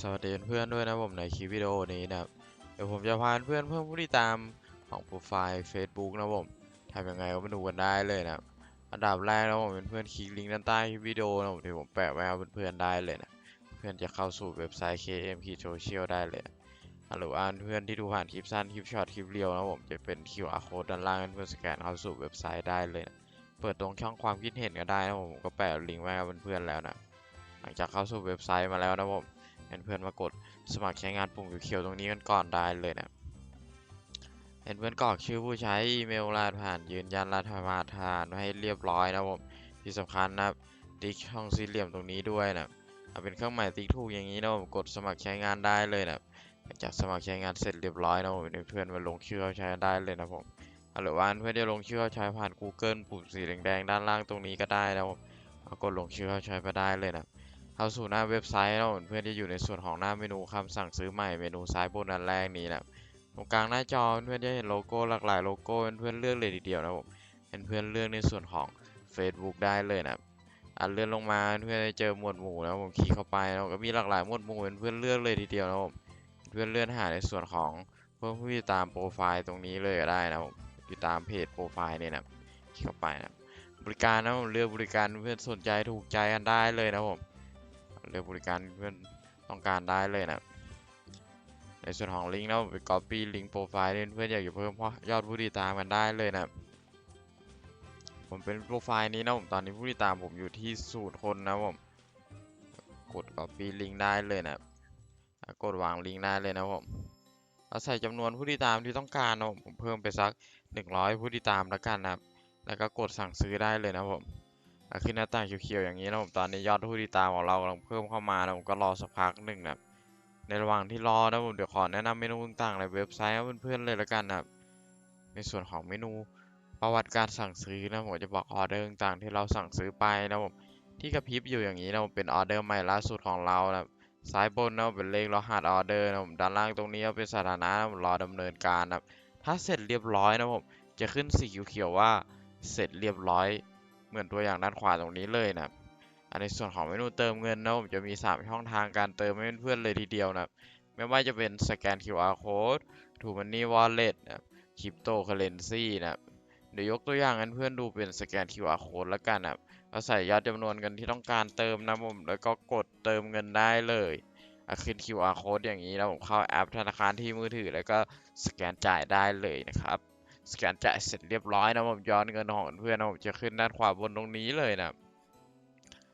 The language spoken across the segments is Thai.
สวัสดีเพื่อนด้วยนะผมในคลิปวิดีโอนี้นะครับเดี๋ยวผมจะพาเพื่อนเพิ่มผู้ติดตามของโปรไฟล์ Facebook นะผมทำยังไงก็มาดูกันได้เลยนะอันดับแรกนะผมเป็นเพื่อนคลิกลิงก์ด้านใต้คลิปวิดีโอนะผมเดี๋ยวผมแปะไว้ให้เพื่อนๆได้เลยนะเพื่อนจะเข้าสู่เว็บไซต์ KM k Social ได้เลยนะหรือว่าเพื่อนที่ดูผ่านคลิปสั้นคลิปช็อตคลิปเรียวนะผมจะเป็น QR code ด้านล่างเพื่อนสแกนเข้าสู่เว็บไซต์ได้เลยนะเปิดตรงช่องความคิดเห็นก็ได้นะผมก็แปะลิงก์ไว้ให้เพื่อนๆแล้วนะหลังจากเข้าสู่เว็บไซต์มาแล้วนะผม พื่อนมากดสมัครใช้งานปุ่มเขียวๆตรงนี้กันก่อนได้เลยนะเห็นเพื่อนกรอกชื่อผู้ใช้อีเมลรหัสผ่านยืนยันรหัสผ่านทานให้เรียบร้อยนะผมที่สำคัญนะครับติ๊กช่องสี่เหลี่ยมตรงนี้ด้วยนะเอาเป็นเครื่องหมายติ๊กถูกอย่างนี้นะผมกดสมัครใช้งานได้เลยนะหลังจากสมัครใช้งานเสร็จเรียบร้อยนะผมเพื่อนมาลงชื่อเข้าใช้ได้เลยนะผมหรือว่าเพื่อนจะลงชื่อเข้าใช้ผ่าน Google ปุ่มสีแดงๆด้านล่างตรงนี้ก็ได้นะผมกดลงชื่อเข้าใช้ไปได้เลยนะ เข้าสู่หน้าเว็บไซต์แล้วเพื่อนๆจะอยู่ในส่วนของหน้าเมนูคำสั่งซื้อใหม่เมนูซ้ายบนอันแรกนี้นะตรงกลางหน้าจอเพื่อนจะเห็นโลโก้หลากหลายโลโก้เพื่อนเลือกเลยทีเดียวนะผมเห็นเพื่อนเลือกในส่วนของ Facebook ได้เลยนะอะเลื่อนลงมาเพื่อนจะเจอหมวดหมู่นะผมคลิกเข้าไปแล้วก็มีหลากหลายหมวดหมู่เพื่อนเลือกเลยทีเดียวนะผมเพื่อนเลื่อนหาในส่วนของเพื่อนผู้ติดตามโปรไฟล์ตรงนี้เลยก็ได้นะผมติดตามเพจโปรไฟล์เนี่ยนะคลิกเข้าไปนะบริการนะผมเลือกบริการเพื่อนสนใจถูกใจกันได้เลยนะผม เลือกบริการเพื่อนต้องการได้เลยนะในส่วนของลิงก์เราไป copy ลิงก์โปรไฟล์เพื่อนอยากจะเพิ่มยอดผู้ติดตามกันได้เลยนะผมเป็นโปรไฟล์นี้นะผมตอนนี้ผู้ติดตามผมอยู่ที่ศูนย์คนนะผมกด copy ลิงก์ได้เลยนะกดวางลิงก์ได้เลยนะผมเราใส่จำนวนผู้ติดตามที่ต้องการนะผมเพิ่มไปสัก 100 ผู้ติดตามแล้วกันนะครับ แล้วก็กดสั่งซื้อได้เลยนะผม ขึ้นหน้าต่างเขียวๆอย่างนี้นะผมตอนนี้ยอดผู้ติดตามของเรากำลังเพิ่มเข้ามานะผมก็รอสักพักหนึ่งนะในระหว่างที่รอนะผมเดี๋ยวขอแนะนำเมนูต่างๆในเว็บไซต์ให้เพื่อนๆเลยละกันนะในส่วนของเมนูประวัติการสั่งซื้อนะผมจะบอกออเดอร์ต่างๆที่เราสั่งซื้อไปนะผมที่กระพริบอยู่อย่างนี้นะผมเป็นออเดอร์ใหม่ล่าสุดของเรานะซ้ายบนนะเป็นเลขรหัสออเดอร์นะผมด้านล่างตรงนี้เป็นสถานะนะผมรอดำเนินการนะถ้าเสร็จเรียบร้อยนะผมจะขึ้นสีเขียวๆว่าเสร็จเรียบร้อย เหมือนตัวอย่างด้านขวาตรงนี้เลยนะครับอันในส่วนของเมนูเติมเงินนะผมจะมี 3 ช่องทางการเติมให้เพื่อนๆเลยทีเดียวนะครับไม่ว่าจะเป็นสแกน QR code ถูมันนี่ wallet นะครับคริปโตเคอเรนซีนะครับเดี๋ยวยกตัวอย่างให้เพื่อนดูเป็นสแกน QR code แล้วกันนะครับเราใส่ยอดจำนวนเงินที่ต้องการเติมนะผมแล้วก็กดเติมเงินได้เลยขึ้น QR code อย่างนี้แล้วผมเข้าแอปธนาคารที่มือถือ แล้วก็สแกนจ่ายได้เลยนะครับ สแกนจ่ายเสร็จเรียบร้อยนะผมย้อนเงินของเพื่อนนะผมจะขึ้นด้านขวาบนตรงนี้เลยนะ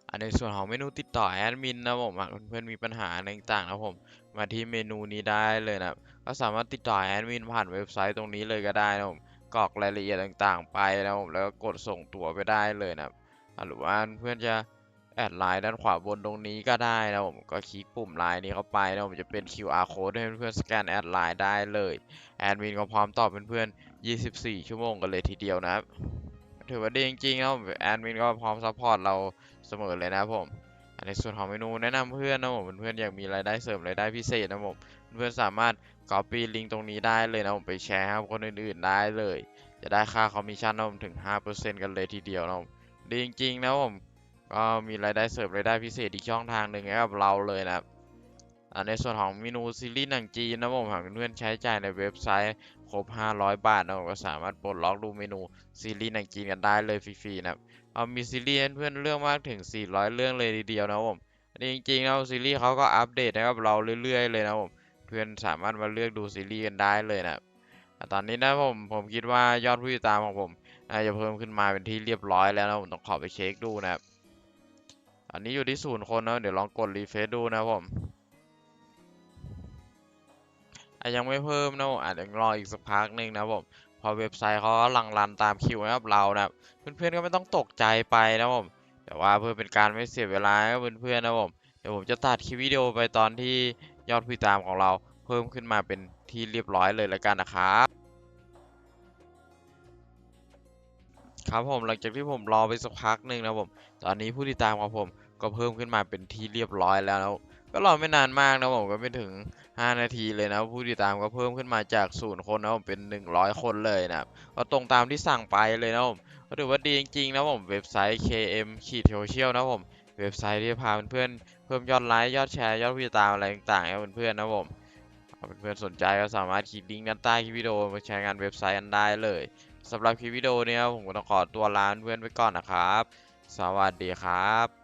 อันในส่วนของเมนูติดต่อแอดมินนะผมหาเพื่อนๆมีปัญหาอะไรต่างๆนะผมมาที่เมนูนี้ได้เลยนะก็สามารถติดต่อแอดมินผ่านเว็บไซต์ตรงนี้เลยก็ได้นะผมกรอกรายละเอียดต่างๆ ไปนะผมแล้วก็กดส่งตัวไปได้เลยนะหรือว่าเพื่อนจะ แอดไลน์ด้านขวาบนตรงนี้ก็ได้นะผมก็คลิกปุ่มไลน์นี้เข้าไปนะผมจะเป็น QR code ให้เพื่อนๆสแกนแอดไลน์ได้เลยแอดมินก็พร้อมตอบเพื่อนๆ24 ชั่วโมงกันเลยทีเดียวนะครับถือว่าดีจริงๆนะผมแอดมินก็พร้อมซัพพอร์ตเราเสมอเลยนะผมในส่วนของเมนูแนะนำเพื่อนนะผมเพื่อนอยากมีรายได้เสริมรายได้พิเศษนะผมเพื่อนสามารถ copy ลิงก์ตรงนี้ได้เลยนะผมไปแชร์ให้คนอื่นๆได้เลย จะได้ค่าคอมมิชชั่นนะผมถึง 5%กันเลยทีเดียวนะผมดีจริงๆนะผม ก็มีรายได้เสริมรายได้พิเศษอีกช่องทางหนึ่งให้กับเราเลยนะครับในส่วนของเมนูซีรีส์หนังจีนนะผมหากเพื่อนใช้จ่ายในเว็บไซต์ครบ 500 บาทนะผมก็สามารถปลดล็อกดูเมนูซีรีส์หนังจีนกันได้เลยฟรีๆนะครับเอามีซีรีส์ให้เพื่อนเลือกมากถึง 400 เรื่องเลยทีเดียวนะผมนนี้จริงๆแล้วซีรีส์เขาก็อัปเดตให้กับเราเรื่อยๆเลยนะผมเพื่อนสามารถมาเลือกดูซีรีส์กันได้เลยนะครับตอนนี้นะผมผมคิดว่ายอดผู้ติดตามของผมจะเพิ่มขึ้นมาเป็นที่เรียบร้อยแล้วนะผมต้องขอไปเช็คดูนะครับ อันนี้อยู่ที่ศูนย์คนนะ เดี๋ยวลองกดรีเฟซดูนะผมอะยังไม่เพิ่มนะผมอาจจะรออีกสักพักหนึ่งนะผมพอเว็บไซต์เขาลังรันตามคิวให้กับเรานะเพื่อนๆก็ไม่ต้องตกใจไปนะผมแต่ว่าเพื่อเป็นการไม่เสียเวลาเพื่อนๆนะผมเดี๋ยวผมจะตัดคลิปวิดีโอไปตอนที่ยอดผู้ติดตามของเรา เพิ่มขึ้นมาเป็นที่เรียบร้อยเลยแล้วกันนะครับครับผมหลังจากที่ผมรอไปสักพักหนึ่งนะผม ตอนนี้ผู้ติดตามของผม ก็เพิ่มขึ้นมาเป็นที่เรียบร้อยแล้วนะก็รอไม่นานมากนะผมก็ไม่ถึง 5 นาทีเลยนะผู้ติดตามก็เพิ่มขึ้นมาจากศูนย์คนนะผมเป็น 100 คนเลยนะก็ตรงตามที่สั่งไปเลยนะผมก็ถือว่าดีจริงๆนะผมเว็บไซต์ KM ขีดโซเชียลนะผมเว็บไซต์ที่พาเพื่อนเพิ่มยอดไลค์ยอดแชร์ยอดผู้ติดตามอะไรต่างๆให้เพื่อนๆนะผมเพื่อนๆสนใจก็สามารถคลิกลิงก์ด้านใต้คลิปวิดีโอมาใช้งานเว็บไซต์กันได้เลยสำหรับคลิปวิดีโอนี้ผมก็ต้องขอตัวลาเพื่อนๆไปก่อนนะครับ สวัสดีครับ